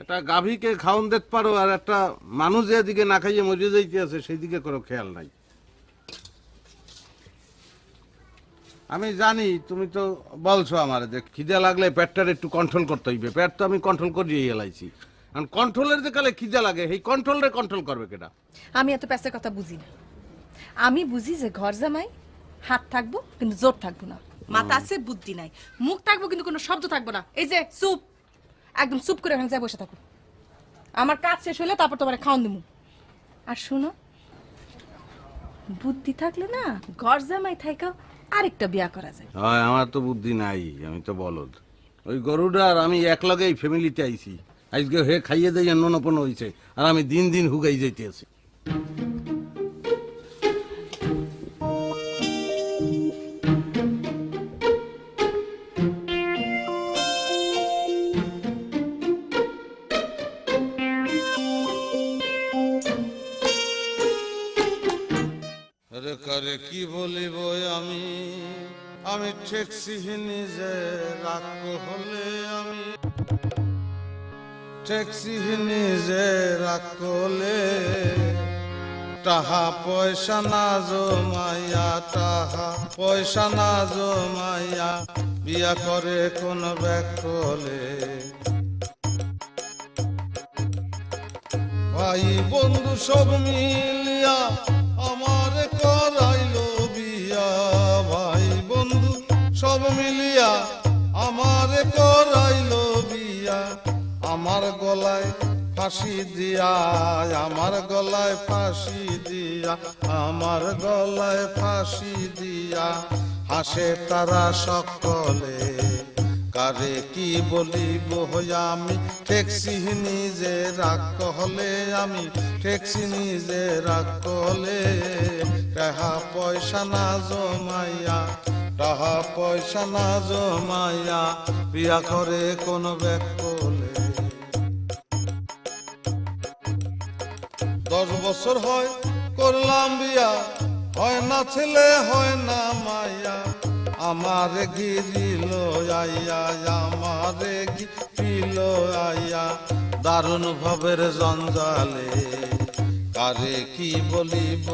এটা গাভীকে খাওন দিতে পারো আর একটা মানুষ যেদিকে না খাইয়ে মরে যাইতে আছে সেই দিকে কোনো খেয়াল নাই। আমি জানি, তুমি তো বলছো আমার যে খিদে লাগলে পেটটার একটু কন্ট্রোল করতে হইবে। পেট তো আমি কন্ট্রোল করিয়ে এলাইছি। কারণ কন্ট্রোলের যে কালে খিদে লাগে? সেই কন্ট্রোলরে কন্ট্রোল করবে কেটা আমি এত প্যাসের কথা বুঝি না। আমি বুঝি যে ঘর জামাই হাত থাকব কিন্তু জোর থাকব না। মাথা আছে বুদ্ধি নাই। মুখ থাকব কিন্তু কোনো শব্দ থাকব না। এই যে সুপ একদম সুপ করে ওখানে যাই বসে থাকো। আমার কাজ শেষ হলে তারপর তোমার খাওয়ান দিমু। আর শোনো বুদ্ধি থাকলে না ঘর জামাই থাইকা আরেকটা বিয়া করা যায়। হয় আমার তো বুদ্ধি নাই আমি তো বলদ। ওই গরুটা আর আমি এক লগে এই ফ্যামিলিতে আইছি। আজকে হে খাইয়ে দিয়ে ননপন হয়েছে আর আমি দিন দিন হুগাই যাইতে আছি। কি বলিব আমি? আমি ঠেকছি নিজে, রাগ হলে আমি ঠেকছি নিজে রাগ হলে টাহা পয়সা না জমাইয়া, টাহা পয়সা না জমাইয়া বিয়া করে কোন ব্যাগ করলে ভাই বন্ধু সব মিলিয়া আমার করাইলো বিয়া। ভাই বন্ধু সব মিলিয়া আমার করাইলো আমার গলায় ফাঁসি দিয়া, আমার গলায় ফাঁসি দিয়া, আমার গলায় ফাঁসি দিয়া। হাসে তারা সকলে, কারে কি বলিব আমি? ঠেকছি নিজে রাগ হলে আমি, ঠেকছি নিজে রাগ হলে টাহা পয়সা না জমাইয়া, টাহা পয়সা না জমাইয়া, বিয়া করে কোন ব্যাগ দশ বছর হয়, করলাম বিয়া। হয় না ছেলে, হয় না মাইয়া। আমার গিরিল আইয়া, আমার গিরিল আইয়া। দারুণ ভাবের জঞ্জালে কারে কি বলিব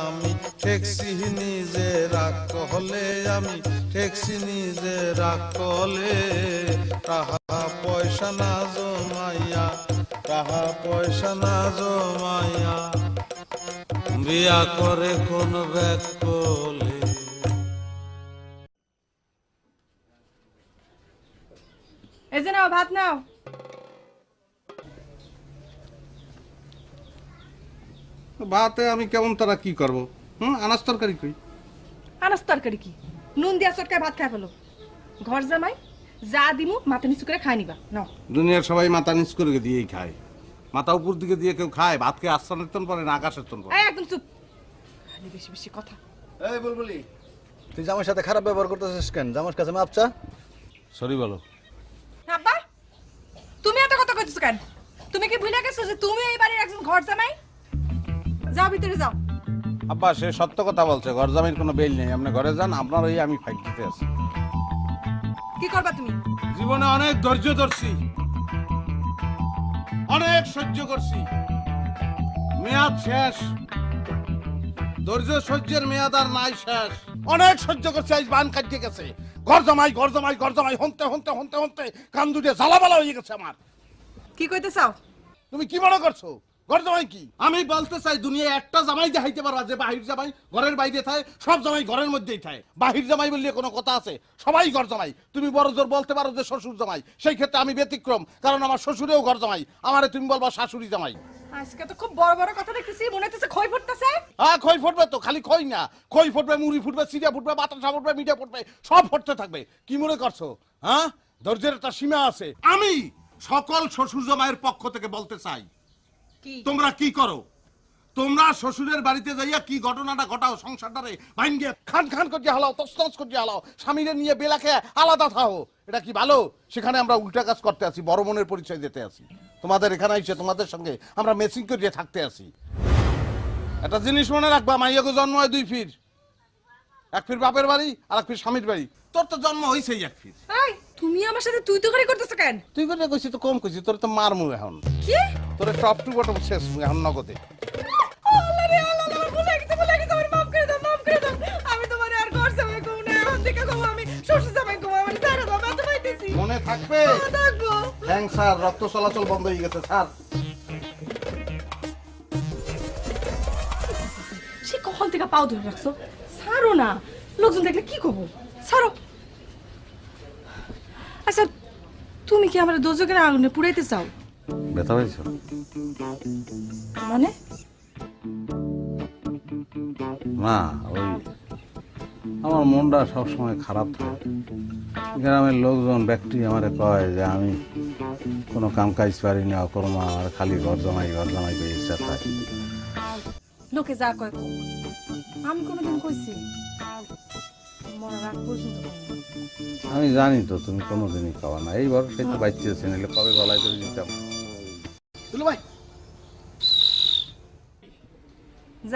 আমি? ঠেকছি নিজে রাগ হলে আমি, ঠেকছি নিজে রাগ হলে তাহা পয়সা না জমাইয়া তাহা পয়সা না জমাইয়া বিয়া করে কোন ব্যাগ কোলে। এই যে নাও ভাত নাও। ভাতে আমি কেমন তারা কি করব? হুম আনাজ তরকারি কই আনাস তরকারি কি? নুন দিয়া চটকায় ভাত খাই ফেলো। ঘর জামাই যা দিমু মাথা নিচু করে খাই নিবা। নাও। দুনিয়ার সবাই মাথা নিচ করে দিয়েই খায়। মাথা উপর দিকে দিয়ে কেউ খায় ভাতকে আস্তানের তন পরে না আকাশের তন পরে একদম চুপ। খালি বেশি বেশি কথা। এই বুলবুলি তুই জামার সাথে খারাপ ব্যবহার করতেছিস কেন? জামার কাছে মাপ চা। সরি বলো। আব্বা তুমি এত কথা কইতেছো কেন? তুমি কি ভুলে গেছো যে তুমি এই বাড়ির একজন ঘর জামাই? যাও ভিতরে যাও। আব্বা সে সত্য কথা বলছে ঘর জামিন কোনো বেল নেই। আপনি ঘরে যান আপনার ওই আমি ফাইট দিতে আছি। কি করবা তুমি? জীবনে অনেক ধৈর্য ধরছি। অনেক সহ্য করছি। মেয়াদ শেষ। ধৈর্য সহ্যের মেয়াদ আর নাই শেষ। অনেক সহ্য করছি আজ বান কাটিয়ে গেছে। ঘর জামাই ঘর জমাই ঘর জমাই হনতে হনতে হনতে হনতে কান দুটে জ্বালাবালা হয়ে গেছে আমার। কি কইতে চাও? তুমি কি মনে করছ? ঘর জামাই কি? আমি বলতে চাই দুনিয়ায় একটা জামাই দেখাইতে পারবা যে বাহির জামাই ঘরের বাইরে থাকে সব জামাই ঘরের মধ্যেই থাকে বাহির জামাই বললে কোনো কথা আছে? সবাই ঘর জামাই। তুমি বড় জোর বলতে পারো যে শ্বশুর জামাই। সেই ক্ষেত্রে আমি ব্যতিক্রম কারণ আমার শ্বশুরেও ঘর জামাই। আমারে তুমি বলবা শাশুড়ি জামাই। আজকে তো খুব বড় বড় কথা দেখতেছি মনে হচ্ছে খই ফুটতেছে। হ্যাঁ খই ফুটবে তো খালি খই না। খই ফুটবে মুড়ি ফুটবে সিরিয়া ফুটবে বাতাসা ফুটবে মিডিয়া ফুটবে সব ফুটতে থাকবে। কি মনে করছ? হ্যাঁ? ধৈর্যের একটা সীমা আছে। আমি সকল শ্বশুর জামাইয়ের পক্ষ থেকে বলতে চাই তোমরা কি করো? তোমরা শ্বশুরের বাড়িতে যাইয়া কি ঘটনাটা ঘটাও সংসারটারে ভাঙ্গে খান খান করে হালাও তসতস করে হালাও স্বামীরে নিয়ে বেলা খেয়ে আলাদা থাও। এটা কি ভালো? সেখানে আমরা উল্টা কাজ করতে আসি বড় মনের পরিচয় দিতে আসি তোমাদের এখানে এসে তোমাদের সঙ্গে আমরা মেসিং করিয়ে থাকতে আসি একটা জিনিস মনে রাখবা মাইয়াকে জন্ম হয় দুই ফির। এক ফির বাপের বাড়ি আর এক ফির স্বামীর বাড়ি। তোর তো জন্ম হয়েছেই এক ফির। এই তুমি আমার সাথে তুই তো করে করতেছ কেন? তুই করে কইছি তো কম কইছি তোর তো মারমু এখন। কি? তোর টপ টু বটম শেষ এখন নগদে। সারা মনে থাকবে? থাকব। হ্যাং স্যার রক্ত চলাচল বন্ধ হয়ে গেছে স্যার। সে কখন থেকে পাও ধরে রাখছো? ছাড়ো না। লোকজন দেখলে কি করব ছাড়ো আচ্ছা তুমি কি আমার দোজকের আগুনে পুড়াইতে চাও? ব্যথা পাইছো? মানে? না ওই আমার মনটা সবসময় খারাপ থাকে। গ্রামের লোকজন ব্যক্তি আমারে কয় যে আমি কোনো কাম কাজ পারি না অকর্মা আমার খালি ঘর জমাই ঘর জমাই করে ইচ্ছা থাকে। লোকে যা কয় আমি কোনোদিন কইছি। আমি জানি তো, তুমি কোনোদিনই খাওয়া না। এই ভরসাই তো বাচ্চা নাহলে কবে গলায় ধরে দিতাম?